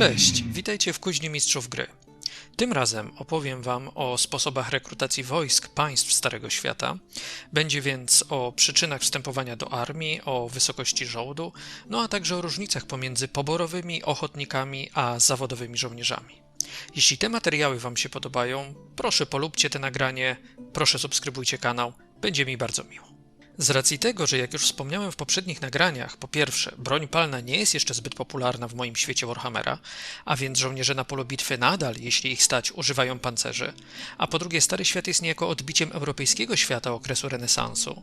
Cześć, witajcie w Kuźni Mistrzów Gry. Tym razem opowiem Wam o sposobach rekrutacji wojsk państw Starego Świata. Będzie więc o przyczynach wstępowania do armii, o wysokości żołdu, no a także o różnicach pomiędzy poborowymi ochotnikami a zawodowymi żołnierzami. Jeśli te materiały Wam się podobają, proszę polubcie te nagranie, proszę subskrybujcie kanał, będzie mi bardzo miło. Z racji tego, że jak już wspomniałem w poprzednich nagraniach, po pierwsze, broń palna nie jest jeszcze zbyt popularna w moim świecie Warhammera, a więc żołnierze na polu bitwy nadal, jeśli ich stać, używają pancerzy, a po drugie, Stary Świat jest niejako odbiciem europejskiego świata okresu renesansu,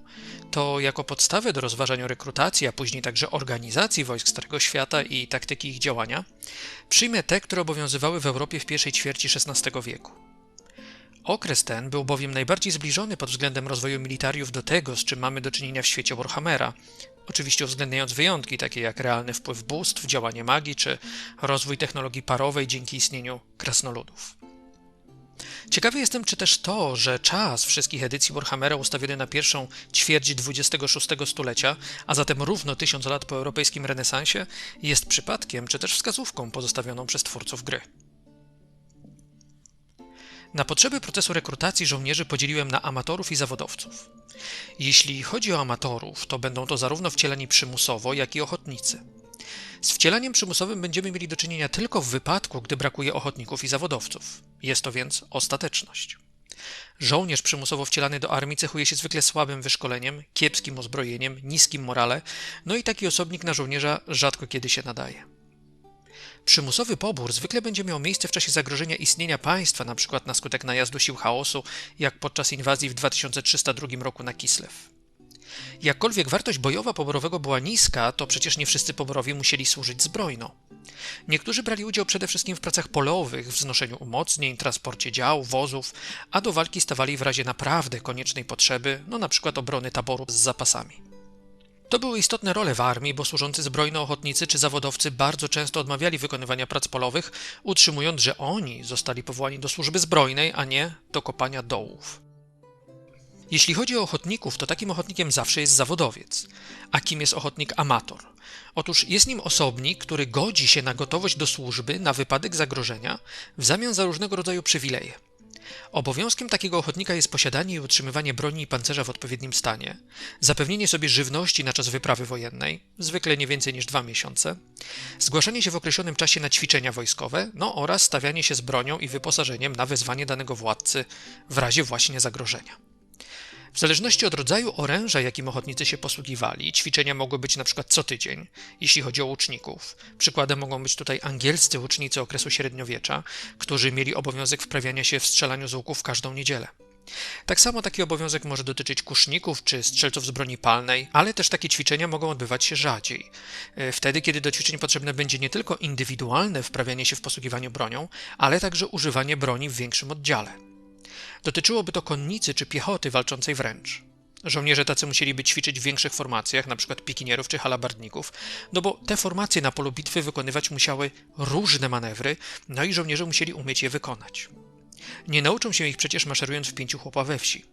to jako podstawę do rozważań o rekrutacji, a później także organizacji wojsk Starego Świata i taktyki ich działania, przyjmę te, które obowiązywały w Europie w pierwszej ćwierci XVI wieku. Okres ten był bowiem najbardziej zbliżony pod względem rozwoju militariów do tego, z czym mamy do czynienia w świecie Warhammera. Oczywiście uwzględniając wyjątki, takie jak realny wpływ bóstw, działanie magii czy rozwój technologii parowej dzięki istnieniu krasnoludów. Ciekawy jestem, czy też to, że czas wszystkich edycji Warhammera ustawiony na pierwszą ćwierć XXVI stulecia, a zatem równo tysiąc lat po europejskim renesansie, jest przypadkiem, czy też wskazówką pozostawioną przez twórców gry. Na potrzeby procesu rekrutacji żołnierzy podzieliłem na amatorów i zawodowców. Jeśli chodzi o amatorów, to będą to zarówno wcieleni przymusowo, jak i ochotnicy. Z wcielaniem przymusowym będziemy mieli do czynienia tylko w wypadku, gdy brakuje ochotników i zawodowców. Jest to więc ostateczność. Żołnierz przymusowo wcielany do armii cechuje się zwykle słabym wyszkoleniem, kiepskim uzbrojeniem, niskim morale, no i taki osobnik na żołnierza rzadko kiedy się nadaje. Przymusowy pobór zwykle będzie miał miejsce w czasie zagrożenia istnienia państwa, np. na skutek najazdu sił chaosu, jak podczas inwazji w 2302 roku na Kislew. Jakkolwiek wartość bojowa poborowego była niska, to przecież nie wszyscy poborowi musieli służyć zbrojno. Niektórzy brali udział przede wszystkim w pracach polowych, w znoszeniu umocnień, transporcie dział, wozów, a do walki stawali w razie naprawdę koniecznej potrzeby, no na przykład obrony taboru z zapasami. To były istotne role w armii, bo służący zbrojno ochotnicy czy zawodowcy bardzo często odmawiali wykonywania prac polowych, utrzymując, że oni zostali powołani do służby zbrojnej, a nie do kopania dołów. Jeśli chodzi o ochotników, to takim ochotnikiem zawsze jest zawodowiec. A kim jest ochotnik amator? Otóż jest nim osobnik, który godzi się na gotowość do służby na wypadek zagrożenia w zamian za różnego rodzaju przywileje. Obowiązkiem takiego ochotnika jest posiadanie i utrzymywanie broni i pancerza w odpowiednim stanie, zapewnienie sobie żywności na czas wyprawy wojennej, zwykle nie więcej niż dwa miesiące, zgłaszanie się w określonym czasie na ćwiczenia wojskowe, no oraz stawianie się z bronią i wyposażeniem na wezwanie danego władcy w razie właśnie zagrożenia. W zależności od rodzaju oręża, jakim ochotnicy się posługiwali, ćwiczenia mogły być przykład co tydzień, jeśli chodzi o łuczników. Przykładem mogą być tutaj angielscy łucznicy okresu średniowiecza, którzy mieli obowiązek wprawiania się w strzelaniu z łuków każdą niedzielę. Tak samo taki obowiązek może dotyczyć kuszników czy strzelców z broni palnej, ale też takie ćwiczenia mogą odbywać się rzadziej. E, wtedy, kiedy do ćwiczeń potrzebne będzie nie tylko indywidualne wprawianie się w posługiwaniu bronią, ale także używanie broni w większym oddziale. Dotyczyłoby to konnicy czy piechoty walczącej wręcz. Żołnierze tacy musieliby ćwiczyć w większych formacjach, np. pikinierów czy halabardników, no bo te formacje na polu bitwy wykonywać musiały różne manewry, no i żołnierze musieli umieć je wykonać. Nie nauczą się ich przecież maszerując w pięciu chłopa we wsi.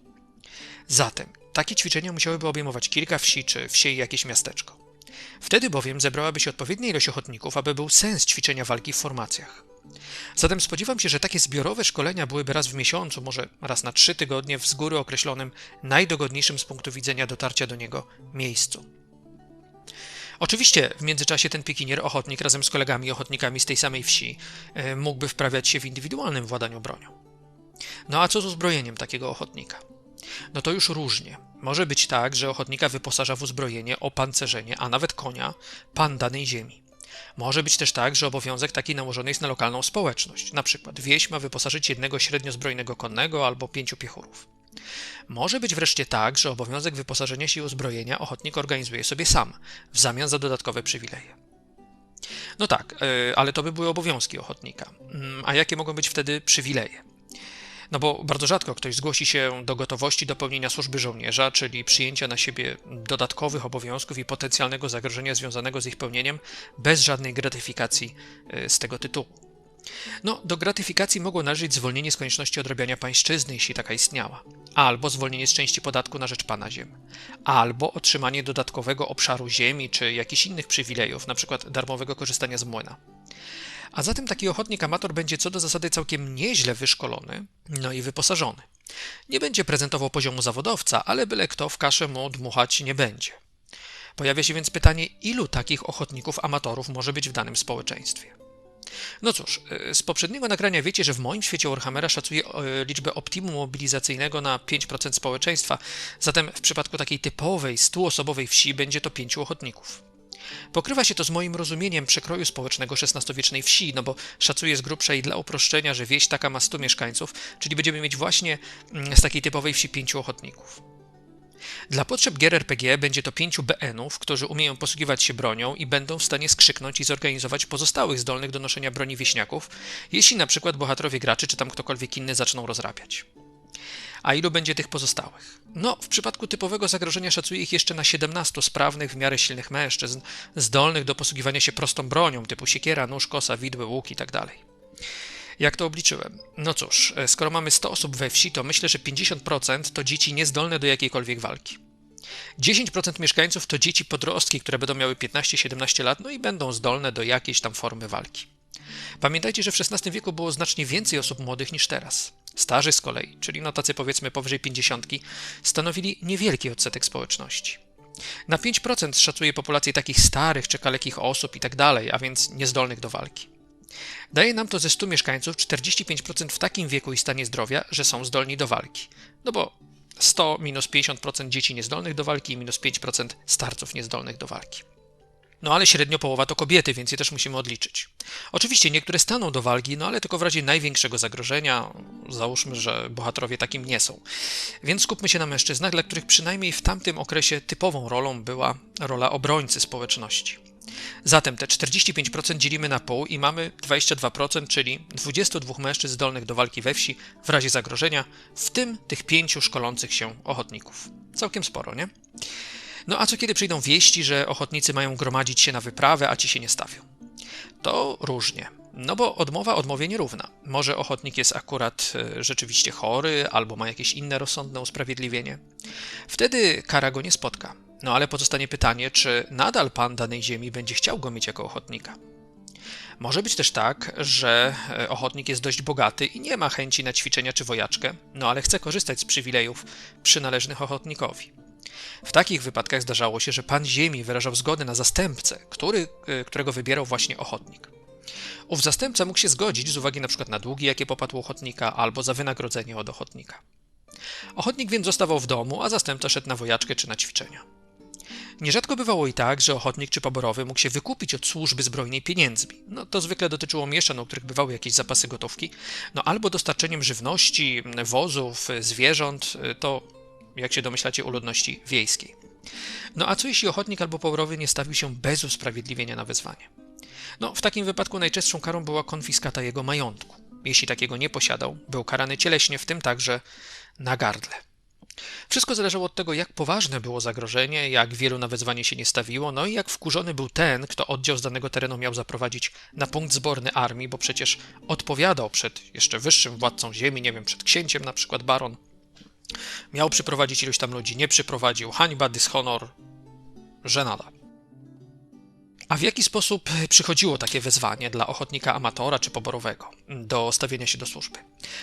Zatem takie ćwiczenia musiałyby obejmować kilka wsi czy wsie i jakieś miasteczko. Wtedy bowiem zebrałaby się odpowiednia ilość ochotników, aby był sens ćwiczenia walki w formacjach. Zatem spodziewam się, że takie zbiorowe szkolenia byłyby raz w miesiącu, może raz na trzy tygodnie w z góry określonym, najdogodniejszym z punktu widzenia dotarcia do niego miejscu. Oczywiście w międzyczasie ten pikinier ochotnik razem z kolegami ochotnikami z tej samej wsi e, mógłby wprawiać się w indywidualnym władaniu bronią. No a co z uzbrojeniem takiego ochotnika? No to już różnie. Może być tak, że ochotnika wyposaża w uzbrojenie, opancerzenie, a nawet konia pan danej ziemi. Może być też tak, że obowiązek taki nałożony jest na lokalną społeczność. Na przykład wieś ma wyposażyć jednego średnio zbrojnego konnego albo pięciu piechurów. Może być wreszcie tak, że obowiązek wyposażenia się i uzbrojenia ochotnik organizuje sobie sam, w zamian za dodatkowe przywileje. No tak, e, ale to by były obowiązki ochotnika. Mm, a jakie mogą być wtedy przywileje? No bo bardzo rzadko ktoś zgłosi się do gotowości do pełnienia służby żołnierza, czyli przyjęcia na siebie dodatkowych obowiązków i potencjalnego zagrożenia związanego z ich pełnieniem bez żadnej gratyfikacji e, z tego tytułu. No, do gratyfikacji mogło należeć zwolnienie z konieczności odrabiania pańszczyzny, jeśli taka istniała, albo zwolnienie z części podatku na rzecz pana ziem, albo otrzymanie dodatkowego obszaru ziemi czy jakichś innych przywilejów, np. darmowego korzystania z młyna. A zatem taki ochotnik amator będzie co do zasady całkiem nieźle wyszkolony, no i wyposażony. Nie będzie prezentował poziomu zawodowca, ale byle kto w kaszę mu dmuchać nie będzie. Pojawia się więc pytanie, ilu takich ochotników amatorów może być w danym społeczeństwie? No cóż, z poprzedniego nagrania wiecie, że w moim świecie Warhammera szacuję e, liczbę optimum mobilizacyjnego na 5% społeczeństwa, zatem w przypadku takiej typowej, stuosobowej wsi będzie to pięciu ochotników. Pokrywa się to z moim rozumieniem przekroju społecznego XVI-wiecznej wsi, no bo szacuję z grubsza i dla uproszczenia, że wieś taka ma 100 mieszkańców, czyli będziemy mieć właśnie mm, z takiej typowej wsi pięciu ochotników. Dla potrzeb gier RPG będzie to pięciu BN-ów, którzy umieją posługiwać się bronią i będą w stanie skrzyknąć i zorganizować pozostałych zdolnych do noszenia broni wieśniaków, jeśli na przykład bohaterowie graczy czy tam ktokolwiek inny zaczną rozrabiać. A ilu będzie tych pozostałych? No, w przypadku typowego zagrożenia szacuję ich jeszcze na 17 sprawnych, w miarę silnych mężczyzn, zdolnych do posługiwania się prostą bronią, typu siekiera, nóż, kosa, widły, łuk itd. Tak Jak to obliczyłem? No cóż, e, skoro mamy 100 osób we wsi, to myślę, że 50% to dzieci niezdolne do jakiejkolwiek walki. 10% mieszkańców to dzieci podrostki, które będą miały 15-17 lat, no i będą zdolne do jakiejś tam formy walki. Pamiętajcie, że w XVI wieku było znacznie więcej osób młodych niż teraz. Starzy z kolei, czyli no tacy powiedzmy powyżej 50, stanowili niewielki odsetek społeczności. Na 5% szacuje populację takich starych czy kalekich osób i tak a więc niezdolnych do walki. Daje nam to ze 100 mieszkańców 45% w takim wieku i stanie zdrowia, że są zdolni do walki. No bo 100 minus 50% dzieci niezdolnych do walki i minus 5% starców niezdolnych do walki. No ale średnio połowa to kobiety, więc je też musimy odliczyć. Oczywiście niektóre staną do walki, no ale tylko w razie największego zagrożenia. Załóżmy, że bohaterowie takim nie są. Więc skupmy się na mężczyznach, dla których przynajmniej w tamtym okresie typową rolą była rola obrońcy społeczności. Zatem te 45% dzielimy na pół i mamy 22%, czyli 22 mężczyzn zdolnych do walki we wsi w razie zagrożenia, w tym tych pięciu szkolących się ochotników. Całkiem sporo, nie? No a co kiedy przyjdą wieści, że ochotnicy mają gromadzić się na wyprawę, a ci się nie stawią? To różnie. No bo odmowa odmowie nierówna. Może ochotnik jest akurat e, rzeczywiście chory, albo ma jakieś inne rozsądne usprawiedliwienie. Wtedy kara go nie spotka. No ale pozostanie pytanie, czy nadal pan danej ziemi będzie chciał go mieć jako ochotnika. Może być też tak, że e, ochotnik jest dość bogaty i nie ma chęci na ćwiczenia czy wojaczkę, no ale chce korzystać z przywilejów przynależnych ochotnikowi. W takich wypadkach zdarzało się, że pan ziemi wyrażał zgodę na zastępcę, który, e, którego wybierał właśnie ochotnik. Ów zastępca mógł się zgodzić z uwagi np. na długi, jakie popadł ochotnika, albo za wynagrodzenie od ochotnika. Ochotnik więc zostawał w domu, a zastępca szedł na wojaczkę czy na ćwiczenia. Nierzadko bywało i tak, że ochotnik czy poborowy mógł się wykupić od służby zbrojnej pieniędzmi. No to zwykle dotyczyło mieszczan, u których bywały jakieś zapasy gotówki, no albo dostarczeniem żywności, wozów, zwierząt, to jak się domyślacie, u ludności wiejskiej. No a co jeśli ochotnik albo poborowy nie stawił się bez usprawiedliwienia na wezwanie? No, w takim wypadku najczęstszą karą była konfiskata jego majątku. Jeśli takiego nie posiadał, był karany cieleśnie, w tym także na gardle. Wszystko zależało od tego, jak poważne było zagrożenie, jak wielu na wezwanie się nie stawiło, no i jak wkurzony był ten, kto oddział z danego terenu miał zaprowadzić na punkt zborny armii, bo przecież odpowiadał przed jeszcze wyższym władcą ziemi, nie wiem, przed księciem na przykład baron. Miał przyprowadzić iluś tam ludzi, nie przyprowadził, hańba, dyshonor, żenada. A w jaki sposób przychodziło takie wezwanie dla ochotnika amatora czy poborowego do stawienia się do służby?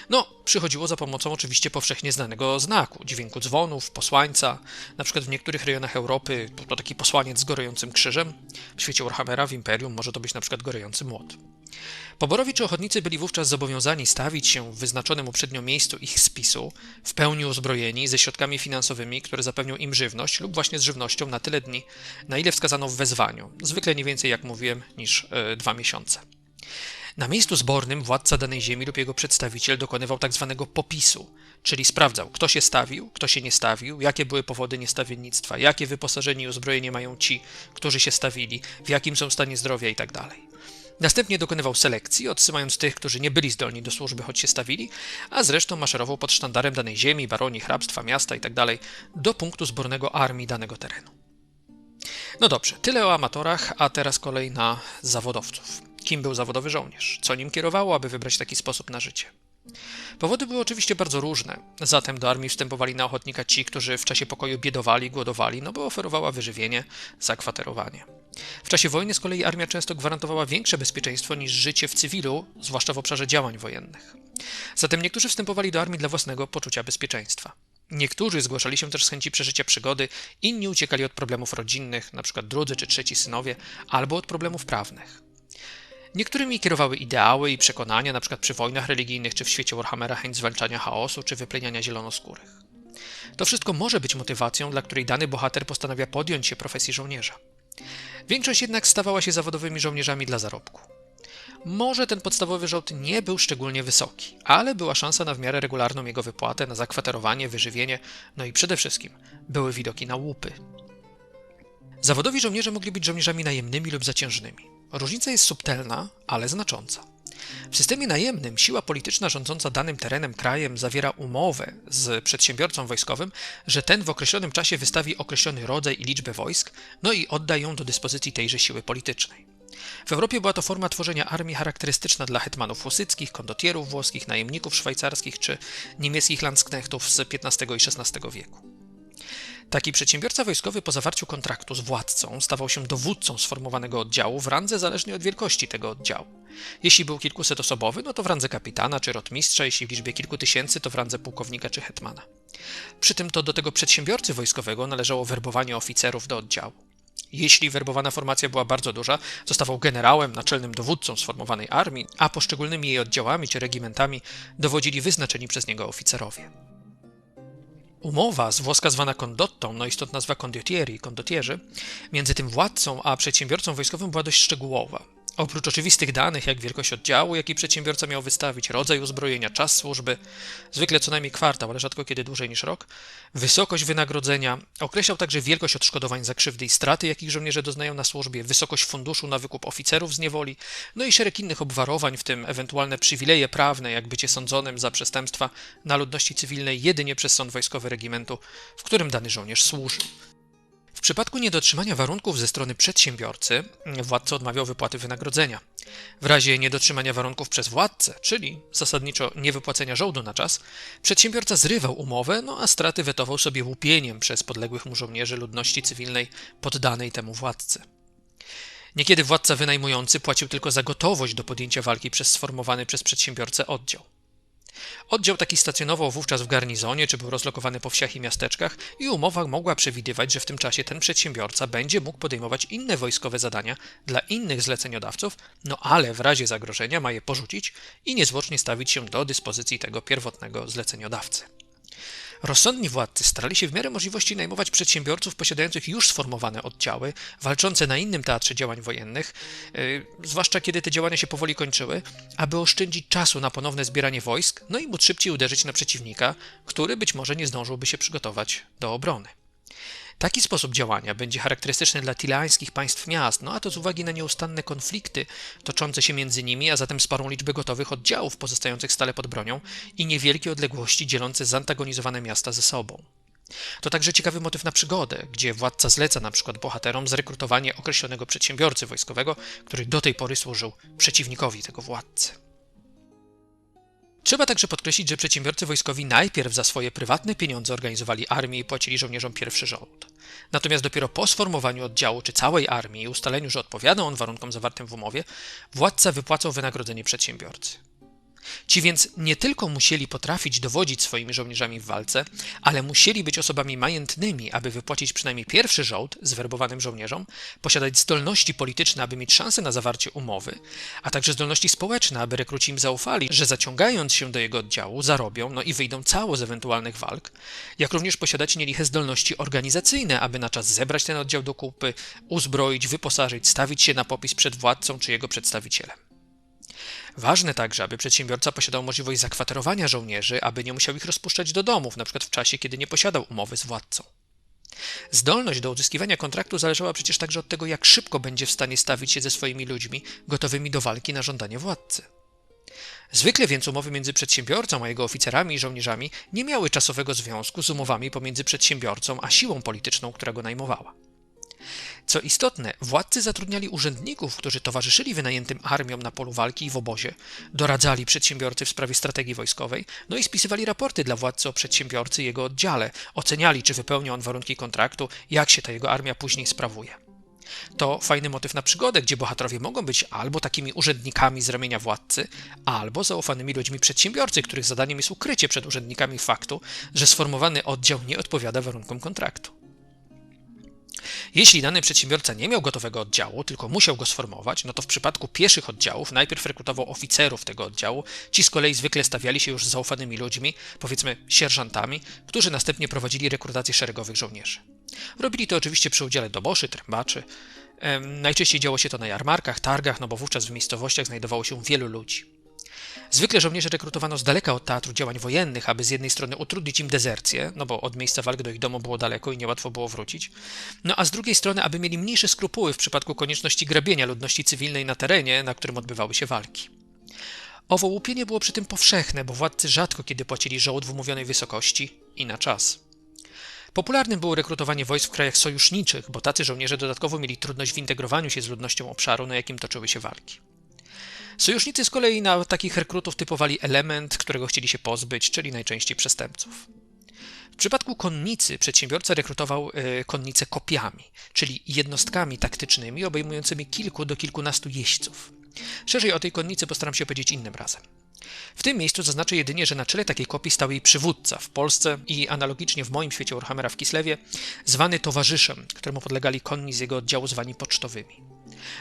No, przychodziło za pomocą oczywiście powszechnie znanego znaku, dźwięku dzwonów, posłańca. Na przykład w niektórych rejonach Europy to taki posłaniec z gorejącym krzyżem. W świecie Warhammera, w Imperium może to być na przykład gorejący młot. Poborowi czy ochotnicy byli wówczas zobowiązani stawić się w wyznaczonym uprzednio miejscu ich spisu, w pełni uzbrojeni, ze środkami finansowymi, które zapewnią im żywność lub właśnie z żywnością na tyle dni, na ile wskazano w wezwaniu, zwykle nie więcej, jak mówiłem, niż e, dwa miesiące. Na miejscu zbornym władca danej ziemi lub jego przedstawiciel dokonywał. Tak popisu, czyli sprawdzał, kto się stawił, kto się nie stawił, jakie były powody niestawiennictwa, jakie wyposażenie i uzbrojenie mają ci, którzy się stawili, w jakim są stanie zdrowia itd. Tak Następnie dokonywał selekcji, odsyłając tych, którzy nie byli zdolni do służby, choć się stawili, a zresztą maszerował pod sztandarem danej ziemi, baronii, hrabstwa, miasta itd. Tak do punktu zbornego armii danego terenu. No dobrze, tyle o amatorach, a teraz kolej na zawodowców. Kim był zawodowy żołnierz? Co nim kierowało, aby wybrać taki sposób na życie? Powody były oczywiście bardzo różne. Zatem do armii wstępowali na ochotnika ci, którzy w czasie pokoju biedowali, głodowali, no bo oferowała wyżywienie, zakwaterowanie. W czasie wojny z kolei armia często gwarantowała większe bezpieczeństwo niż życie w cywilu, zwłaszcza w obszarze działań wojennych. Zatem niektórzy wstępowali do armii dla własnego poczucia bezpieczeństwa. Niektórzy zgłaszali się też z chęci przeżycia przygody, inni uciekali od problemów rodzinnych, np. drudzy czy trzeci synowie, albo od problemów prawnych. Niektórymi kierowały ideały i przekonania, np. przy wojnach religijnych czy w świecie Warhammera chęć zwalczania chaosu czy wypleniania zielonoskórych. To wszystko może być motywacją, dla której dany bohater postanawia podjąć się profesji żołnierza. Większość jednak stawała się zawodowymi żołnierzami dla zarobku. Może ten podstawowy żołd nie był szczególnie wysoki, ale była szansa na w miarę regularną jego wypłatę, na zakwaterowanie, wyżywienie, no i przede wszystkim były widoki na łupy. Zawodowi żołnierze mogli być żołnierzami najemnymi lub zaciężnymi. Różnica jest subtelna, ale znacząca. W systemie najemnym siła polityczna rządząca danym terenem, krajem zawiera umowę z przedsiębiorcą wojskowym, że ten w określonym czasie wystawi określony rodzaj i liczbę wojsk, no i odda ją do dyspozycji tejże siły politycznej. W Europie była to forma tworzenia armii charakterystyczna dla hetmanów husyckich, kondotierów włoskich, najemników szwajcarskich czy niemieckich landsknechtów z XV i XVI wieku. Taki przedsiębiorca wojskowy po zawarciu kontraktu z władcą stawał się dowódcą sformowanego oddziału w randze zależnej od wielkości tego oddziału. Jeśli był kilkusetosobowy, no to w randze kapitana czy rotmistrza, jeśli w liczbie kilku tysięcy, to w randze pułkownika czy hetmana. Przy tym to do tego przedsiębiorcy wojskowego należało werbowanie oficerów do oddziału. Jeśli werbowana formacja była bardzo duża, zostawał generałem, naczelnym dowódcą sformowanej armii, a poszczególnymi jej oddziałami czy regimentami dowodzili wyznaczeni przez niego oficerowie. Umowa z włoska zwana condottą, no i stąd nazwa condottieri, kondottierzy, między tym władcą a przedsiębiorcą wojskowym była dość szczegółowa. Oprócz oczywistych danych, jak wielkość oddziału, jaki przedsiębiorca miał wystawić, rodzaj uzbrojenia, czas służby, zwykle co najmniej kwartał, ale rzadko kiedy dłużej niż rok, wysokość wynagrodzenia, określał także wielkość odszkodowań za krzywdy i straty, jakich żołnierze doznają na służbie, wysokość funduszu na wykup oficerów z niewoli, no i szereg innych obwarowań, w tym ewentualne przywileje prawne, jak bycie sądzonym za przestępstwa na ludności cywilnej jedynie przez sąd wojskowy regimentu, w którym dany żołnierz służył. W przypadku niedotrzymania warunków ze strony przedsiębiorcy, władca odmawiał wypłaty wynagrodzenia. W razie niedotrzymania warunków przez władcę, czyli zasadniczo niewypłacenia żołdu na czas, przedsiębiorca zrywał umowę, no a straty wetował sobie łupieniem przez podległych mu żołnierzy ludności cywilnej poddanej temu władcy. Niekiedy władca wynajmujący płacił tylko za gotowość do podjęcia walki przez sformowany przez przedsiębiorcę oddział. Oddział taki stacjonował wówczas w garnizonie, czy był rozlokowany po wsiach i miasteczkach, i umowa mogła przewidywać, że w tym czasie ten przedsiębiorca będzie mógł podejmować inne wojskowe zadania dla innych zleceniodawców, no ale w razie zagrożenia ma je porzucić i niezwłocznie stawić się do dyspozycji tego pierwotnego zleceniodawcy. Rozsądni władcy starali się w miarę możliwości najmować przedsiębiorców posiadających już sformowane oddziały, walczące na innym teatrze działań wojennych, yy, zwłaszcza kiedy te działania się powoli kończyły, aby oszczędzić czasu na ponowne zbieranie wojsk, no i móc szybciej uderzyć na przeciwnika, który być może nie zdążyłby się przygotować do obrony. Taki sposób działania będzie charakterystyczny dla tilańskich państw miast, no a to z uwagi na nieustanne konflikty toczące się między nimi, a zatem sporą liczbę gotowych oddziałów pozostających stale pod bronią i niewielkie odległości dzielące zantagonizowane miasta ze sobą. To także ciekawy motyw na przygodę, gdzie władca zleca na przykład bohaterom zrekrutowanie określonego przedsiębiorcy wojskowego, który do tej pory służył przeciwnikowi tego władcy. Trzeba także podkreślić, że przedsiębiorcy wojskowi najpierw za swoje prywatne pieniądze organizowali armię i płacili żołnierzom pierwszy rząd. Natomiast dopiero po sformowaniu oddziału czy całej armii i ustaleniu, że odpowiada on warunkom zawartym w umowie, władca wypłacał wynagrodzenie przedsiębiorcy. Ci więc nie tylko musieli potrafić dowodzić swoimi żołnierzami w walce, ale musieli być osobami majętnymi, aby wypłacić przynajmniej pierwszy żołd zwerbowanym żołnierzom, posiadać zdolności polityczne, aby mieć szansę na zawarcie umowy, a także zdolności społeczne, aby rekruci im zaufali, że zaciągając się do jego oddziału zarobią, no i wyjdą cało z ewentualnych walk, jak również posiadać nieliche zdolności organizacyjne, aby na czas zebrać ten oddział do kupy, uzbroić, wyposażyć, stawić się na popis przed władcą czy jego przedstawicielem. Ważne także, aby przedsiębiorca posiadał możliwość zakwaterowania żołnierzy, aby nie musiał ich rozpuszczać do domów, np. w czasie, kiedy nie posiadał umowy z władcą. Zdolność do uzyskiwania kontraktu zależała przecież także od tego, jak szybko będzie w stanie stawić się ze swoimi ludźmi gotowymi do walki na żądanie władcy. Zwykle więc umowy między przedsiębiorcą a jego oficerami i żołnierzami nie miały czasowego związku z umowami pomiędzy przedsiębiorcą a siłą polityczną, która go najmowała. Co istotne, władcy zatrudniali urzędników, którzy towarzyszyli wynajętym armiom na polu walki i w obozie, doradzali przedsiębiorcy w sprawie strategii wojskowej, no i spisywali raporty dla władcy o przedsiębiorcy i jego oddziale, oceniali, czy wypełnia on warunki kontraktu, jak się ta jego armia później sprawuje. To fajny motyw na przygodę, gdzie bohaterowie mogą być albo takimi urzędnikami z ramienia władcy, albo zaufanymi ludźmi przedsiębiorcy, których zadaniem jest ukrycie przed urzędnikami faktu, że sformowany oddział nie odpowiada warunkom kontraktu. Jeśli dany przedsiębiorca nie miał gotowego oddziału, tylko musiał go sformować, no to w przypadku pieszych oddziałów najpierw rekrutował oficerów tego oddziału. Ci z kolei zwykle stawiali się już z zaufanymi ludźmi, powiedzmy sierżantami, którzy następnie prowadzili rekrutację szeregowych żołnierzy. Robili to oczywiście przy udziale doboszy, trębaczy. Najczęściej działo się to na jarmarkach, targach, no bo wówczas w miejscowościach znajdowało się wielu ludzi. Zwykle żołnierze rekrutowano z daleka od teatru działań wojennych, aby z jednej strony utrudnić im dezercję, no bo od miejsca walk do ich domu było daleko i niełatwo było wrócić, no a z drugiej strony, aby mieli mniejsze skrupuły w przypadku konieczności grabienia ludności cywilnej na terenie, na którym odbywały się walki. Owo łupienie było przy tym powszechne, bo władcy rzadko kiedy płacili żołd w umówionej wysokości i na czas. Popularnym było rekrutowanie wojsk w krajach sojuszniczych, bo tacy żołnierze dodatkowo mieli trudność w integrowaniu się z ludnością obszaru, na jakim toczyły się walki. Sojusznicy z kolei na takich rekrutów typowali element, którego chcieli się pozbyć, czyli najczęściej przestępców. W przypadku konnicy przedsiębiorca rekrutował e, konnicę kopiami, czyli jednostkami taktycznymi obejmującymi kilku do kilkunastu jeźdźców. Szerzej o tej konnicy postaram się powiedzieć innym razem. W tym miejscu zaznaczę jedynie, że na czele takiej kopii stał jej przywódca w Polsce i analogicznie w moim świecie Warhammera w Kislewie, zwany towarzyszem, któremu podlegali konni z jego oddziału zwani pocztowymi.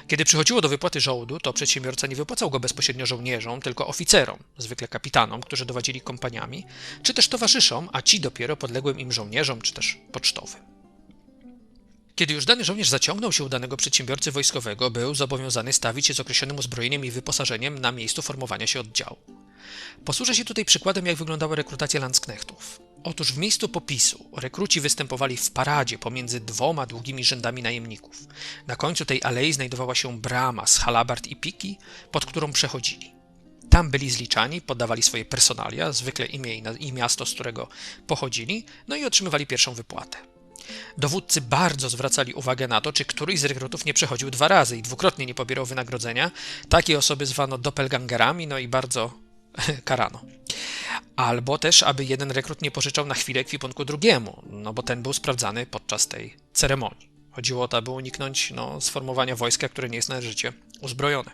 Kiedy przychodziło do wypłaty żołdu, to przedsiębiorca nie wypłacał go bezpośrednio żołnierzom, tylko oficerom, zwykle kapitanom, którzy dowadzili kompaniami, czy też towarzyszom, a ci dopiero podległym im żołnierzom, czy też pocztowym. Kiedy już dany żołnierz zaciągnął się u danego przedsiębiorcy wojskowego, był zobowiązany stawić się z określonym uzbrojeniem i wyposażeniem na miejscu formowania się oddziału. Posłużę się tutaj przykładem, jak wyglądała rekrutacja landsknechtów. Otóż w miejscu popisu rekruci występowali w paradzie pomiędzy dwoma długimi rzędami najemników. Na końcu tej alei znajdowała się brama z halabard i piki, pod którą przechodzili. Tam byli zliczani, poddawali swoje personalia, zwykle imię i miasto, z którego pochodzili, no i otrzymywali pierwszą wypłatę. Dowódcy bardzo zwracali uwagę na to, czy któryś z rekrutów nie przechodził dwa razy i dwukrotnie nie pobierał wynagrodzenia. Takie osoby zwano doppelgangerami, no i bardzo karano. Albo też, aby jeden rekrut nie pożyczał na chwilę ekwipunku drugiemu, no bo ten był sprawdzany podczas tej ceremonii. Chodziło o to, aby uniknąć no, sformowania wojska, które nie jest należycie uzbrojone.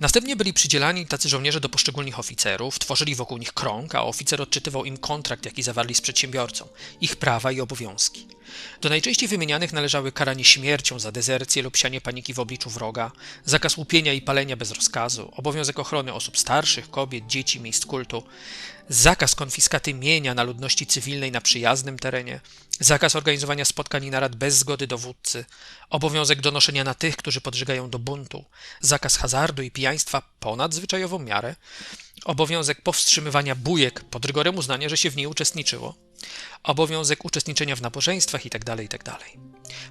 Następnie byli przydzielani tacy żołnierze do poszczególnych oficerów, tworzyli wokół nich krąg, a oficer odczytywał im kontrakt, jaki zawarli z przedsiębiorcą, ich prawa i obowiązki. Do najczęściej wymienianych należały karanie śmiercią za dezercję lub sianie paniki w obliczu wroga, zakaz łupienia i palenia bez rozkazu, obowiązek ochrony osób starszych, kobiet, dzieci, miejsc kultu, zakaz konfiskaty mienia na ludności cywilnej na przyjaznym terenie, zakaz organizowania spotkań i narad bez zgody dowódcy, obowiązek donoszenia na tych, którzy podżygają do buntu, zakaz hazardu i pijaństwa ponad zwyczajową miarę, obowiązek powstrzymywania bujek pod rygorem uznania, że się w niej uczestniczyło, obowiązek uczestniczenia w nabożeństwach itd., tak itd. Tak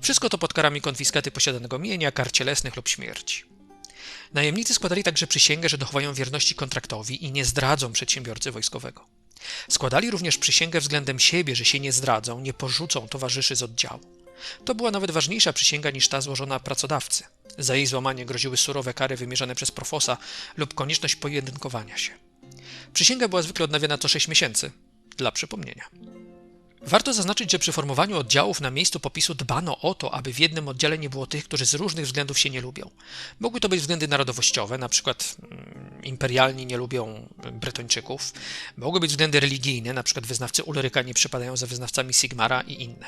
Wszystko to pod karami konfiskaty posiadanego mienia, kar cielesnych lub śmierci. Najemnicy składali także przysięgę, że dochowają wierności kontraktowi i nie zdradzą przedsiębiorcy wojskowego. Składali również przysięgę względem siebie, że się nie zdradzą, nie porzucą towarzyszy z oddziału. To była nawet ważniejsza przysięga niż ta złożona pracodawcy. Za jej złamanie groziły surowe kary wymierzone przez profosa lub konieczność pojedynkowania się. Przysięga była zwykle odnawiana co 6 miesięcy, dla przypomnienia. Warto zaznaczyć, że przy formowaniu oddziałów na miejscu popisu dbano o to, aby w jednym oddziale nie było tych, którzy z różnych względów się nie lubią. Mogły to być względy narodowościowe, na przykład mm, imperialni nie lubią Bretończyków, mogły być względy religijne, na przykład wyznawcy Ulryka nie przypadają za wyznawcami Sigmara i inne.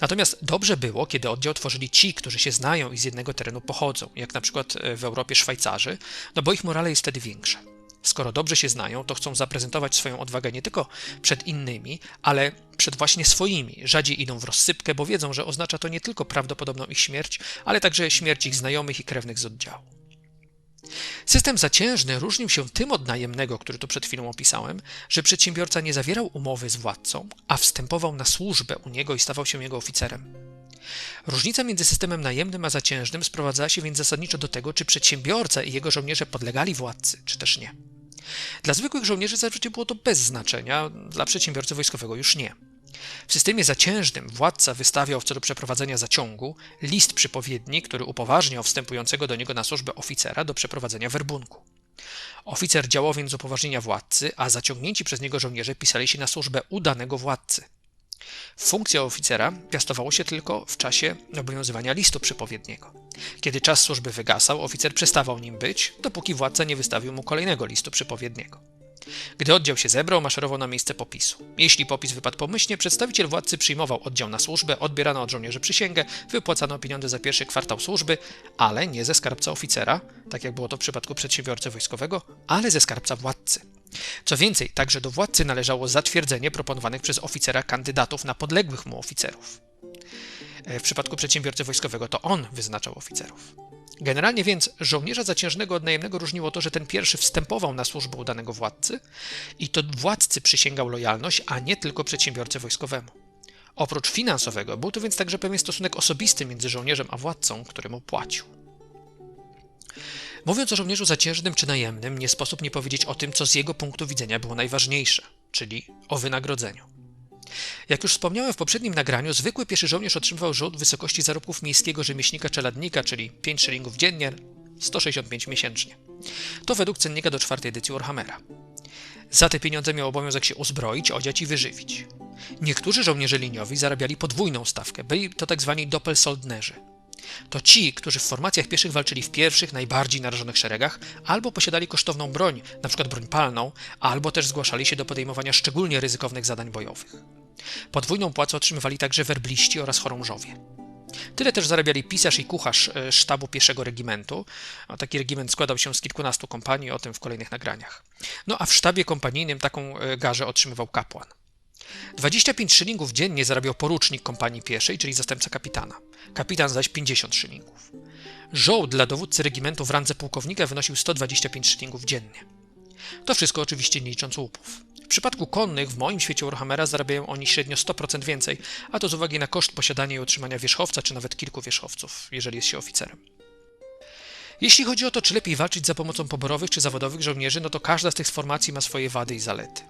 Natomiast dobrze było, kiedy oddział tworzyli ci, którzy się znają i z jednego terenu pochodzą, jak na przykład e, w Europie Szwajcarzy, no bo ich morale jest wtedy większe. Skoro dobrze się znają, to chcą zaprezentować swoją odwagę nie tylko przed innymi, ale przed właśnie swoimi. Rzadziej idą w rozsypkę, bo wiedzą, że oznacza to nie tylko prawdopodobną ich śmierć, ale także śmierć ich znajomych i krewnych z oddziału. System zaciężny różnił się tym od najemnego, który tu przed chwilą opisałem, że przedsiębiorca nie zawierał umowy z władcą, a wstępował na służbę u niego i stawał się jego oficerem. Różnica między systemem najemnym a zaciężnym sprowadzała się więc zasadniczo do tego, czy przedsiębiorca i jego żołnierze podlegali władcy, czy też nie. Dla zwykłych żołnierzy zazwyczaj było to bez znaczenia, dla przedsiębiorcy wojskowego już nie. W systemie zaciężnym władca wystawiał w celu przeprowadzenia zaciągu list przypowiedni, który upoważniał wstępującego do niego na służbę oficera do przeprowadzenia werbunku. Oficer działał więc z upoważnienia władcy, a zaciągnięci przez niego żołnierze pisali się na służbę u danego władcy. Funkcja oficera piastowało się tylko w czasie obowiązywania listu przypowiedniego. Kiedy czas służby wygasał, oficer przestawał nim być, dopóki władca nie wystawił mu kolejnego listu przypowiedniego. Gdy oddział się zebrał, maszerował na miejsce popisu. Jeśli popis wypadł pomyślnie, przedstawiciel władcy przyjmował oddział na służbę, odbierano od żołnierzy przysięgę, wypłacano pieniądze za pierwszy kwartał służby, ale nie ze skarbca oficera, tak jak było to w przypadku przedsiębiorcy wojskowego, ale ze skarbca władcy. Co więcej, także do władcy należało zatwierdzenie proponowanych przez oficera kandydatów na podległych mu oficerów. E, w przypadku przedsiębiorcy wojskowego to on wyznaczał oficerów. Generalnie więc żołnierza zaciężnego od najemnego różniło to, że ten pierwszy wstępował na służbę u danego władcy i to władcy przysięgał lojalność, a nie tylko przedsiębiorcy wojskowemu. Oprócz finansowego był to więc także pewien stosunek osobisty między żołnierzem a władcą, któremu płacił. Mówiąc o żołnierzu zaciężnym czy najemnym, nie sposób nie powiedzieć o tym, co z jego punktu widzenia było najważniejsze, czyli o wynagrodzeniu. Jak już wspomniałem w poprzednim nagraniu, zwykły pieszy żołnierz otrzymywał rzut w wysokości zarobków miejskiego rzemieślnika czeladnika, czyli 5 szylingów dziennie, 165 miesięcznie. To według cennika do czwartej edycji Warhammera. Za te pieniądze miał obowiązek się uzbroić, odziać i wyżywić. Niektórzy żołnierze liniowi zarabiali podwójną stawkę, byli to tak zwani doppelsoldnerzy. To ci, którzy w formacjach pieszych walczyli w pierwszych, najbardziej narażonych szeregach, albo posiadali kosztowną broń, np. broń palną, albo też zgłaszali się do podejmowania szczególnie ryzykownych zadań bojowych. Podwójną płacę otrzymywali także werbliści oraz chorążowie. Tyle też zarabiali pisarz i kucharz e, sztabu pieszego regimentu. Taki regiment składał się z kilkunastu kompanii, o tym w kolejnych nagraniach. No a w sztabie kompanijnym taką e, garzę otrzymywał kapłan. 25 szylingów dziennie zarabiał porucznik kompanii pieszej, czyli zastępca kapitana. Kapitan zaś 50 szylingów. Żołd dla dowódcy regimentu w randze pułkownika wynosił 125 szylingów dziennie. To wszystko oczywiście nie licząc łupów. W przypadku konnych w moim świecie Warhammera zarabiają oni średnio 100% więcej, a to z uwagi na koszt posiadania i utrzymania wierzchowca, czy nawet kilku wierzchowców, jeżeli jest się oficerem. Jeśli chodzi o to, czy lepiej walczyć za pomocą poborowych czy zawodowych żołnierzy, no to każda z tych formacji ma swoje wady i zalety.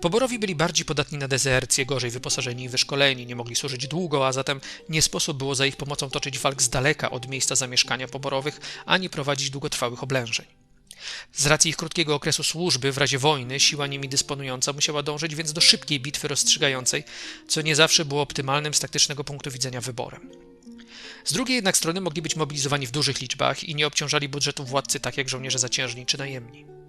Poborowi byli bardziej podatni na dezercję, gorzej wyposażeni i wyszkoleni, nie mogli służyć długo, a zatem nie sposób było za ich pomocą toczyć walk z daleka od miejsca zamieszkania poborowych, ani prowadzić długotrwałych oblężeń. Z racji ich krótkiego okresu służby, w razie wojny, siła nimi dysponująca musiała dążyć więc do szybkiej bitwy rozstrzygającej, co nie zawsze było optymalnym z taktycznego punktu widzenia wyborem. Z drugiej jednak strony mogli być mobilizowani w dużych liczbach i nie obciążali budżetu władcy tak jak żołnierze zaciężni czy najemni.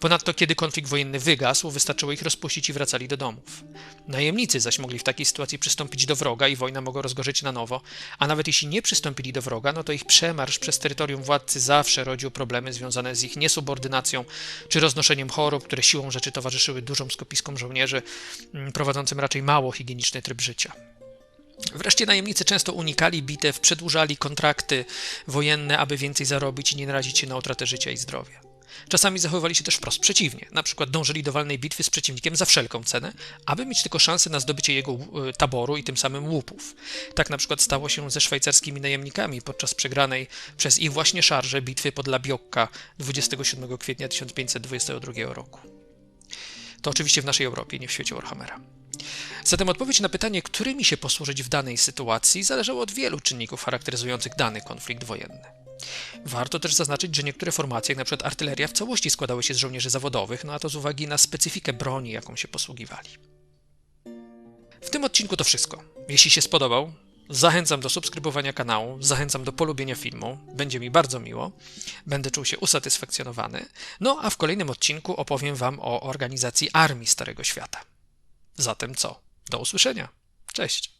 Ponadto, kiedy konflikt wojenny wygasł, wystarczyło ich rozpuścić i wracali do domów. Najemnicy zaś mogli w takiej sytuacji przystąpić do wroga i wojna mogła rozgorzeć na nowo, a nawet jeśli nie przystąpili do wroga, no to ich przemarsz przez terytorium władcy zawsze rodził problemy związane z ich niesubordynacją czy roznoszeniem chorób, które siłą rzeczy towarzyszyły dużym skupiskom żołnierzy mm, prowadzącym raczej mało higieniczny tryb życia. Wreszcie najemnicy często unikali bitew, przedłużali kontrakty wojenne, aby więcej zarobić i nie narazić się na utratę życia i zdrowia. Czasami zachowywali się też wprost przeciwnie, na przykład dążyli do walnej bitwy z przeciwnikiem za wszelką cenę, aby mieć tylko szansę na zdobycie jego e, taboru i tym samym łupów. Tak na przykład stało się ze szwajcarskimi najemnikami podczas przegranej przez ich właśnie szarże bitwy pod Labiokka 27 kwietnia 1522 roku. To oczywiście w naszej Europie, nie w świecie Warhammera. Zatem odpowiedź na pytanie, którymi się posłużyć w danej sytuacji, zależało od wielu czynników charakteryzujących dany konflikt wojenny. Warto też zaznaczyć, że niektóre formacje, jak np. artyleria, w całości składały się z żołnierzy zawodowych, no a to z uwagi na specyfikę broni, jaką się posługiwali. W tym odcinku to wszystko. Jeśli się spodobał, zachęcam do subskrybowania kanału, zachęcam do polubienia filmu, będzie mi bardzo miło, będę czuł się usatysfakcjonowany. No a w kolejnym odcinku opowiem Wam o organizacji Armii Starego Świata. Zatem co? Do usłyszenia. Cześć.